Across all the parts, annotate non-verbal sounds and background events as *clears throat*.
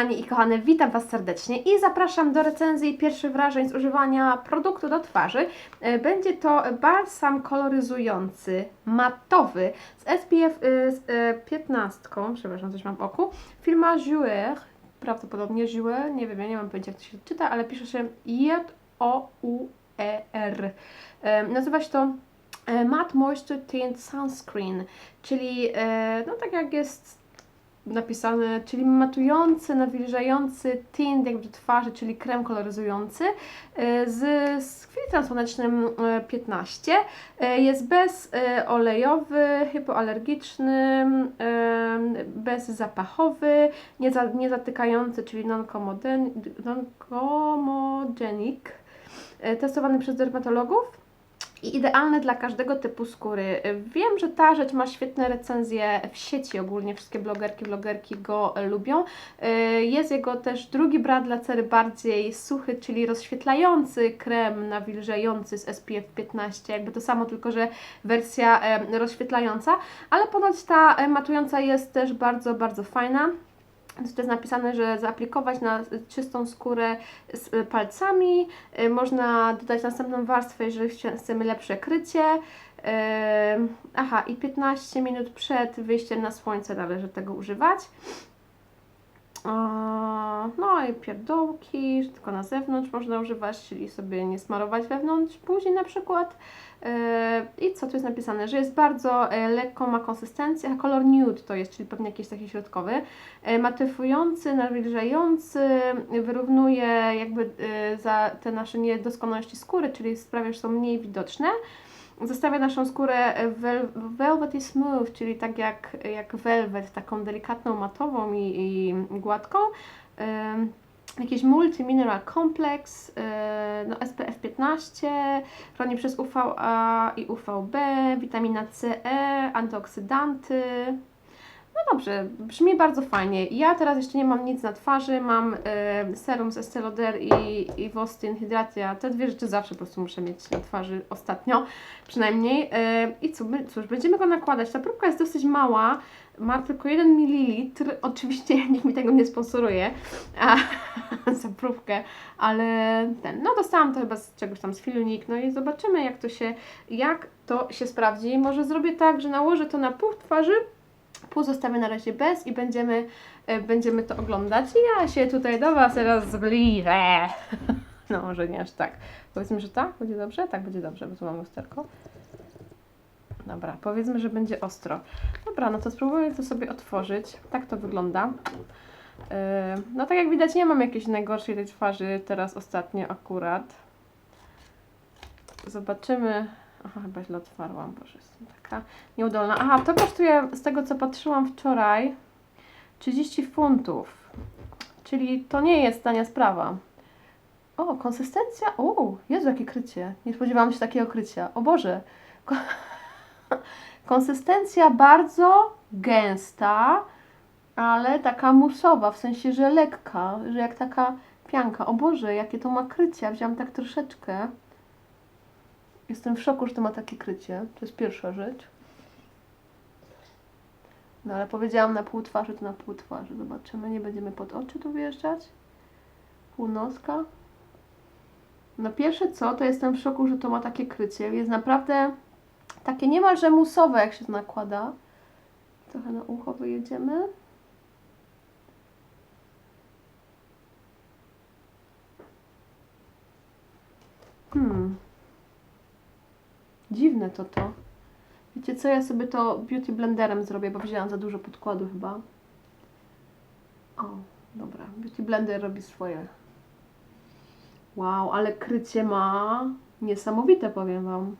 kochani i kochane, witam Was serdecznie i zapraszam do recenzji pierwszych wrażeń z używania produktu do twarzy. E, Będzie to balsam koloryzujący, matowy z SPF y, z e, 15, przepraszam, coś mam w oku, firma Jouer, prawdopodobnie Jouer, nie wiem, ja nie mam pojęcia jak to się czyta, ale pisze się J-O-U-E-R. E, Nazywa się to e, Matte Moisture Tint Sunscreen, czyli e, no tak jak jest napisane, czyli matujący, nawilżający tint jakby do twarzy, czyli krem koloryzujący e, z, z filtrem słonecznym e, 15. E, Jest bezolejowy, hypoalergiczny, e, bezzapachowy, nieza, niezatykający, czyli non-comoden- non-comogenic, e, testowany przez dermatologów i idealny dla każdego typu skóry. Wiem, że ta rzecz ma świetne recenzje w sieci ogólnie, wszystkie blogerki, vlogerki go lubią. E, Jest jego też drugi brat dla cery bardziej suchy, czyli rozświetlający krem nawilżający z SPF 15, jakby to samo, tylko że wersja rozświetlająca, ale ponoć ta e, matująca jest też bardzo, bardzo fajna. Tu jest napisane, że zaaplikować na czystą skórę z y, palcami. Y, Można dodać następną warstwę, jeżeli chcemy lepsze krycie. Ym, Aha, i 15 minut przed wyjściem na słońce należy tego używać. No i pierdółki, że tylko na zewnątrz można używać, czyli sobie nie smarować wewnątrz buzi na przykład. Yy, I co tu jest napisane? Że jest bardzo e, lekką ma konsystencję, a kolor nude to jest, czyli pewnie jakiś taki środkowy. E, Matyfujący, nawilżający, wyrównuje jakby e, za te nasze niedoskonałości skóry, czyli sprawia, że są mniej widoczne. Zostawia naszą skórę wel velvety smooth, czyli tak jak, jak velvet, taką delikatną, matową i, i gładką. Ym, Jakiś multimineral complex, yy, no SPF 15, chroni przez UVA i UVB, witamina C, E, antyoksydanty. No dobrze, brzmi bardzo fajnie. Ja teraz jeszcze nie mam nic na twarzy, mam y, serum z Estée Lauder i, i Wostin Hydratia. Te dwie rzeczy zawsze po prostu muszę mieć na twarzy ostatnio, przynajmniej. Y, I my- cóż, będziemy go nakładać. Ta próbka jest dosyć mała, ma tylko 1 ml. *laughs* Oczywiście nikt mi tego nie sponsoruje a, *laughs* za próbkę, ale ten, no dostałam to chyba z czegoś tam z Filmik, no i zobaczymy jak to się, jak to się sprawdzi. Może zrobię tak, że nałożę to na pół twarzy, pół zostawię na razie bez i będziemy, e, będziemy to oglądać. I ja się tutaj do Was teraz zbliżę. *laughs* No może nie aż tak. Powiedzmy, że tak? Będzie dobrze? Tak, będzie dobrze, bo tu mam lusterko. Dobra, powiedzmy, że będzie ostro. Dobra, no to spróbuję to sobie otworzyć. Tak to wygląda. Yy, No tak jak widać, nie mam jakiejś najgorszej tej twarzy teraz ostatnio akurat. Zobaczymy. Aha, chyba źle otwarłam, bo jestem taka nieudolna. Aha, to kosztuje z tego co patrzyłam wczoraj 30 funtów. Czyli to nie jest tania sprawa. O, konsystencja. O, Jezu, jakie krycie. Nie spodziewałam się takiego krycia. O Boże. Ko- *laughs* Konsystencja bardzo gęsta, ale taka musowa, w sensie, że lekka, że jak taka pianka. O Boże, jakie to ma krycie. Wziąłam tak troszeczkę. Jestem w szoku, że to ma takie krycie. To jest pierwsza rzecz. No ale powiedziałam na pół twarzy, to na pół twarzy. Zobaczymy, nie będziemy pod oczy tu wjeżdżać. Pół noska. No pierwsze co, to jestem w szoku, że to ma takie krycie. Jest naprawdę takie niemalże musowe, jak się to nakłada. Trochę na ucho wyjedziemy. Hmm. Dziwne to to. Wiecie co, ja sobie to beauty blenderem zrobię, bo wzięłam za dużo podkładu chyba. O, dobra. Beauty blender robi swoje. Wow, ale krycie ma niesamowite, powiem Wam.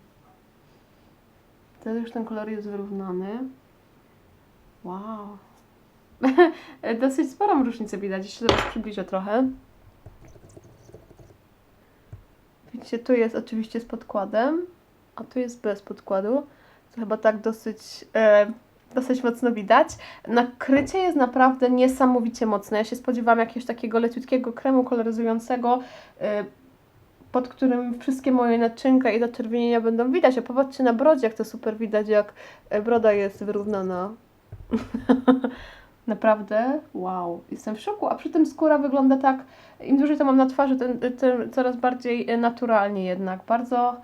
Teraz już ten kolor jest wyrównany. Wow. *laughs* Dosyć sporą różnicę widać. Jeszcze teraz przybliżę trochę. Widzicie, tu jest oczywiście z podkładem, a tu jest bez podkładu. To chyba tak dosyć, e, dosyć mocno widać. Nakrycie jest naprawdę niesamowicie mocne. Ja się spodziewałam jakiegoś takiego leciutkiego kremu koloryzującego, e, pod którym wszystkie moje naczynka i zaczerwienienia będą widać. A popatrzcie na brodzie, jak to super widać, jak e, broda jest wyrównana. *laughs* Naprawdę, wow, jestem w szoku, a przy tym skóra wygląda tak, im dłużej to mam na twarzy, tym, tym coraz bardziej e, naturalnie jednak, bardzo,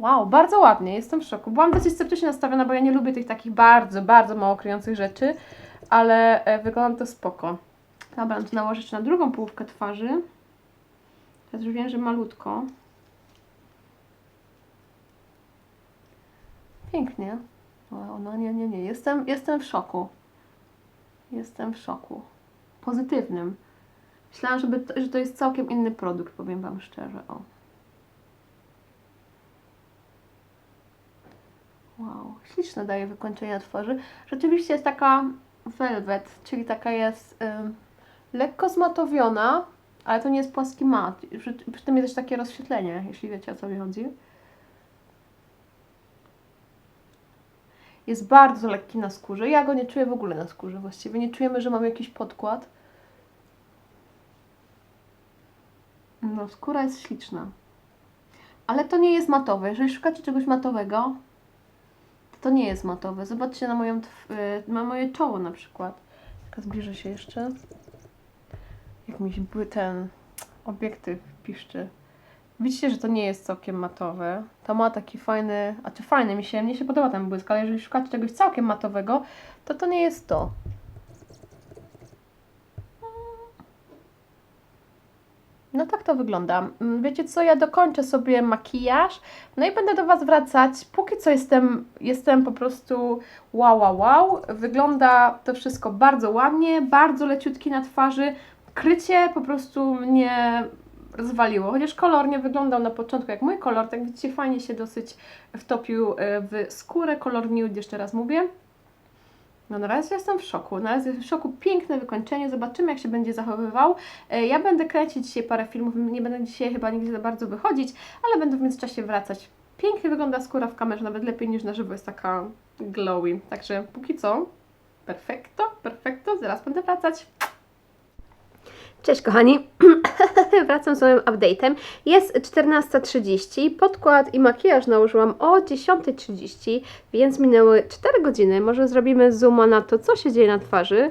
wow, bardzo ładnie, jestem w szoku. Byłam dosyć sceptycznie nastawiona, bo ja nie lubię tych takich bardzo, bardzo mało kryjących rzeczy, ale e, wygląda to spoko. Dobra, no to nałożę na drugą połówkę twarzy. Teraz już wiem, że malutko. Pięknie. Wow, no nie, nie, nie. Jestem, jestem w szoku. Jestem w szoku. Pozytywnym. Myślałam, żeby to, że to jest całkiem inny produkt, powiem Wam szczerze. O. Wow, śliczne daje wykończenie twarzy. Rzeczywiście jest taka velvet, czyli taka jest ym, lekko zmatowiona, ale to nie jest płaski mat. Przy, przy tym jest też takie rozświetlenie, jeśli wiecie o co mi chodzi. Jest bardzo lekki na skórze. Ja go nie czuję w ogóle na skórze właściwie. Nie czujemy, że mam jakiś podkład. No, skóra jest śliczna. Ale to nie jest matowe. Jeżeli szukacie czegoś matowego, to nie jest matowe. Zobaczcie na, moją, y, na moje czoło na przykład. Zbliżę się jeszcze. Jak mi ten obiektyw piszczy. Widzicie, że to nie jest całkiem matowe. To ma taki fajny, a czy fajny, mi się, mnie się podoba ten błysk, ale jeżeli szukacie czegoś całkiem matowego, to to nie jest to. No tak to wygląda. Mm, Wiecie co, ja dokończę sobie makijaż, no i będę do Was wracać. Co jestem, jestem po prostu wow, wow, wow. Wygląda to wszystko bardzo ładnie, bardzo leciutki na twarzy. Krycie po prostu mnie rozwaliło, chociaż kolor nie wyglądał na początku jak mój kolor, tak widzicie, fajnie się dosyć wtopił e, w skórę, kolor nude, jeszcze raz mówię. No na razie jestem w szoku, na razie w szoku, piękne wykończenie, zobaczymy jak się będzie zachowywał. E, Ja będę kręcić dzisiaj parę filmów, nie będę dzisiaj chyba nigdzie za bardzo wychodzić, ale będę w międzyczasie wracać. Pięknie wygląda skóra w kamerze, nawet lepiej niż na żywo, jest taka glowy. Także póki co, perfekto, perfekto, zaraz będę wracać. Cześć kochani, *clears throat* wracam z nowym update'em. Jest 14.30, podkład i makijaż nałożyłam o 10.30, więc minęły 4 godziny. Może zrobimy zooma na to, co się dzieje na twarzy.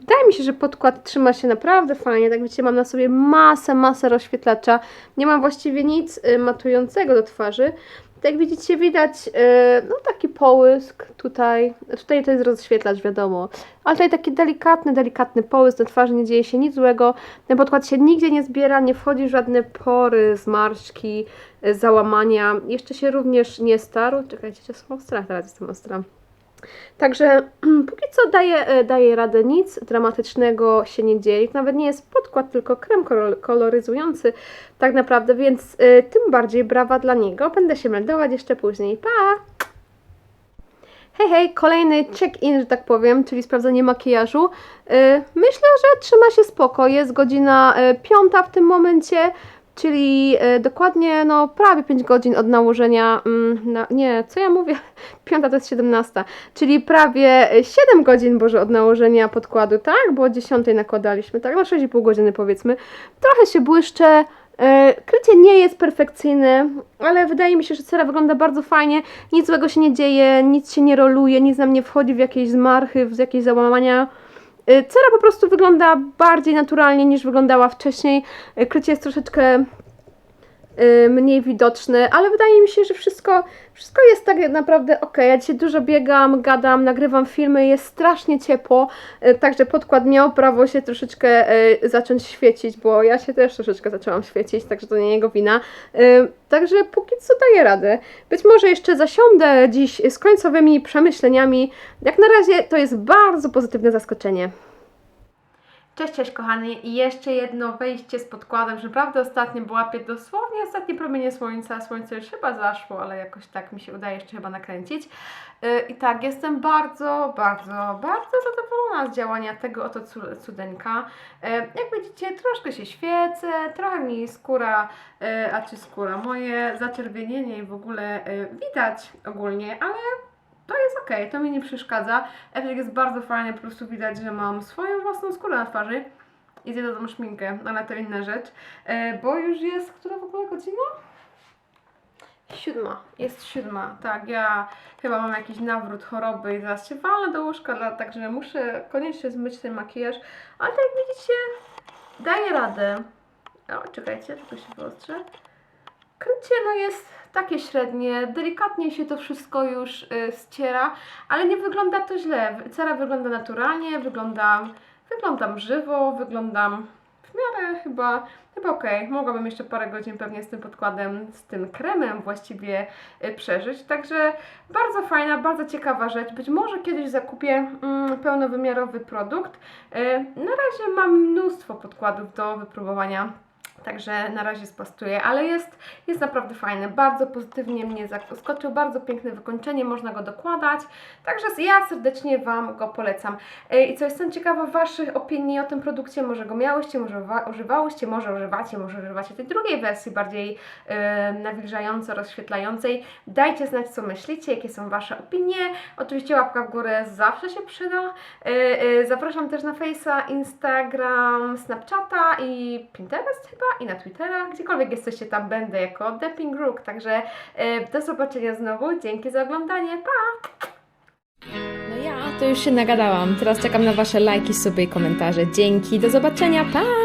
Wydaje mi się, że podkład trzyma się naprawdę fajnie, tak wiecie, mam na sobie masę, masę rozświetlacza. Nie mam właściwie nic y, matującego do twarzy. Tak widzicie, widać y, no taki połysk tutaj. Tutaj to jest rozświetlacz, wiadomo. Ale tutaj taki delikatny, delikatny połysk na twarzy, nie dzieje się nic złego. Ten podkład się nigdzie nie zbiera, nie wchodzi w żadne pory, zmarszczki, y, załamania. Jeszcze się również nie starł. Czekajcie, jestem ostra, teraz jestem ostra. Także *clears throat* póki co daje, e, daje radę, nic dramatycznego się nie dzieje. Nawet nie jest podkład, tylko krem kolor- koloryzujący tak naprawdę, więc e, tym bardziej brawa dla niego. Będę się meldować jeszcze później. Pa! Hej, hej, kolejny check-in, że tak powiem, czyli sprawdzenie makijażu. E, Myślę, że trzyma się spoko. Jest godzina piąta w tym momencie, czyli e, dokładnie no prawie 5 godzin od nałożenia. mm, nie, co ja mówię? *laughs* Piąta to jest 17, czyli prawie 7 godzin Boże od nałożenia podkładu, tak? Bo o 10 nakładaliśmy, tak? No 6,5 godziny powiedzmy. Trochę się błyszczę. e, Krycie nie jest perfekcyjne, ale wydaje mi się, że cera wygląda bardzo fajnie. Nic złego się nie dzieje, nic się nie roluje, nic nam nie wchodzi w jakieś zmarchy, w jakieś załamania. E, Cera po prostu wygląda bardziej naturalnie niż wyglądała wcześniej. E, Krycie jest troszeczkę mniej widoczne, ale wydaje mi się, że wszystko, wszystko jest tak naprawdę ok. Ja dzisiaj dużo biegam, gadam, nagrywam filmy, jest strasznie ciepło, y, także podkład miał prawo się troszeczkę y, zacząć świecić, bo ja się też troszeczkę zaczęłam świecić, także to nie jego wina. Y, Także póki co daję radę. Być może jeszcze zasiądę dziś z końcowymi przemyśleniami. Jak na razie to jest bardzo pozytywne zaskoczenie. Cześć, cześć kochani i jeszcze jedno wejście z podkładem, że naprawdę ostatnio, bo łapię dosłownie ostatnie promienie słońca, słońce już chyba zaszło, ale jakoś tak mi się udaje jeszcze chyba nakręcić. Yy, I tak, jestem bardzo, bardzo, bardzo zadowolona z działania tego oto cu- cudeńka. Yy, Jak widzicie, troszkę się świecę, trochę mi skóra, yy, a czy skóra, moje zaczerwienienie i w ogóle yy, widać ogólnie, ale to jest ok, to mi nie przeszkadza. Efekt jest bardzo fajny, po prostu widać, że mam swoją własną skórę na twarzy. I zjedę tą szminkę, ale to inna rzecz. E, bo już jest, która w ogóle godzina? Siódma, jest siódma, tak, ja chyba mam jakiś nawrót choroby i zaraz się walę do łóżka, także muszę koniecznie zmyć ten makijaż, ale tak jak widzicie, daję radę. O, czekajcie, tylko się wyostrzę. Krycie no jest takie średnie, delikatnie się to wszystko już y, ściera, ale nie wygląda to źle. Cera wygląda naturalnie, wyglądam, wyglądam żywo, wyglądam w miarę chyba, chyba okej. Mogłabym jeszcze parę godzin pewnie z tym podkładem, z tym kremem właściwie y, przeżyć. Także bardzo fajna, bardzo ciekawa rzecz. Być może kiedyś zakupię mm, pełnowymiarowy produkt. Y, na razie mam mnóstwo podkładów do wypróbowania. Także na razie spastuję, ale jest, jest naprawdę fajny. Bardzo pozytywnie mnie zaskoczył, bardzo piękne wykończenie, można go dokładać. Także ja serdecznie Wam go polecam. E, I co jestem ciekawa Waszych opinii o tym produkcie. Może go miałyście, może wa- używałyście, może używacie, może używacie tej drugiej wersji, bardziej e, nawilżającej, rozświetlającej. Dajcie znać, co myślicie, jakie są Wasze opinie. Oczywiście łapka w górę zawsze się przyda. E, e, Zapraszam też na Face'a, Instagram, Snapchata i Pinterest chyba i na Twittera. Gdziekolwiek jesteście, tam będę jako Depping Rook. Także e, do zobaczenia znowu. Dzięki za oglądanie. Pa! No ja to już się nagadałam. Teraz czekam na Wasze lajki, suby i komentarze. Dzięki, do zobaczenia, pa!